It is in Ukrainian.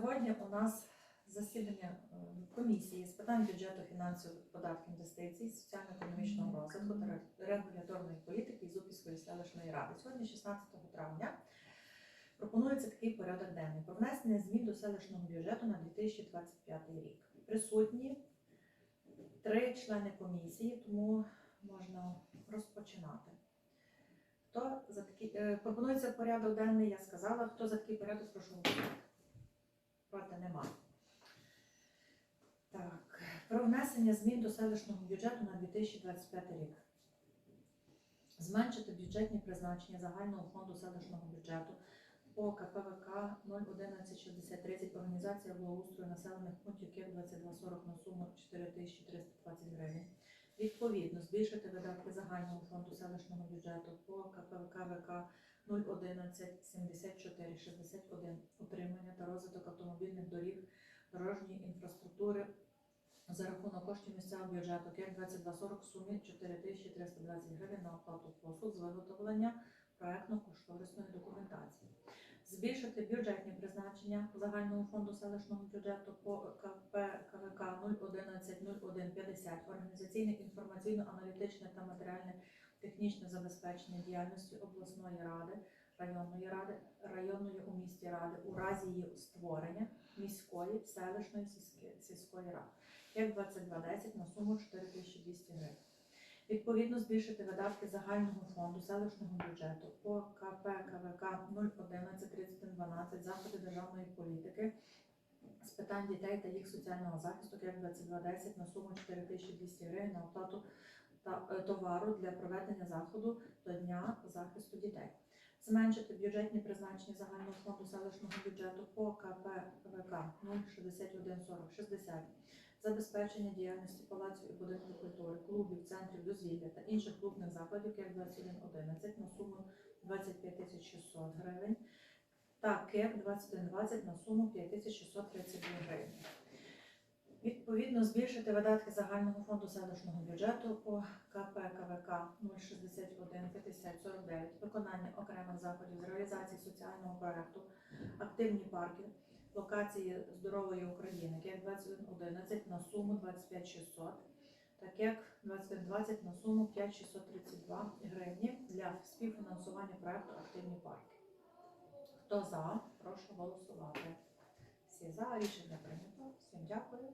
Сьогодні у нас засідання е, комісії з питань бюджету, фінансів, податків, інвестицій, соціально-економічного розвитку та регуляторної політики Зубівської селищної ради. Сьогодні, 16 травня, пропонується такий порядок денний про внесення змін до селищного бюджету на 2025 рік. Присутні три члени комісії, тому можна розпочинати. Хто за такий е, пропонується порядок денний, я сказала. Хто за такий порядок, прошу голосувати. Проти немає. Так, про внесення змін до селищного бюджету на 2025 рік. Зменшити бюджетні призначення загального фонду селищного бюджету по КПВК 0116030 організація благоустрою населених пунктів КЕК 2240 на суму 4320 гривень. Відповідно, збільшити видатки загального фонду селищного бюджету по КПВК ВК 011 74 61 утримання та розвиток автомобільних доріг дорожньої інфраструктури за рахунок коштів місцевого бюджету. КЕК 2240 в сумі 4320 гривень на оплату послуг з виготовлення проектно-кошторисної документації. Збільшити бюджетні призначення загального фонду селищного бюджету по КП КВК 011 0150 організаційне інформаційно-аналітичне та матеріальне технічне забезпечення діяльності обласної ради, районної ради, районної у місті ради у разі її створення міської, селищної сільської, ради, як 2210 на суму 4200 гривень. Відповідно, збільшити видатки загального фонду селищного бюджету по КП КВК 011 3112 заходи державної політики з питань дітей та їх соціального захисту, як 2210 на суму 4200 гривень на оплату е, товару для проведення заходу до Дня захисту дітей. Зменшити бюджетні призначення загального фонду селищного бюджету по КП КВК 061 40 60 забезпечення діяльності палаців і будинків культури, клубів, центрів дозвілля та інших клубних закладів, як 2111 на суму 25 тисяч 600 гривень та КЕП 2120 на суму 5632 гривень. Відповідно, збільшити видатки загального фонду селищного бюджету по КП КВК 061 50 49 виконання окремих заходів з реалізації соціального проекту Активні парки локації здорової України, як 2111 на суму 25 600, так як 2120 на суму 5632 гривні для співфінансування проекту Активні парки. Хто за, прошу голосувати. Всі за рішення прийнято. Всім дякую.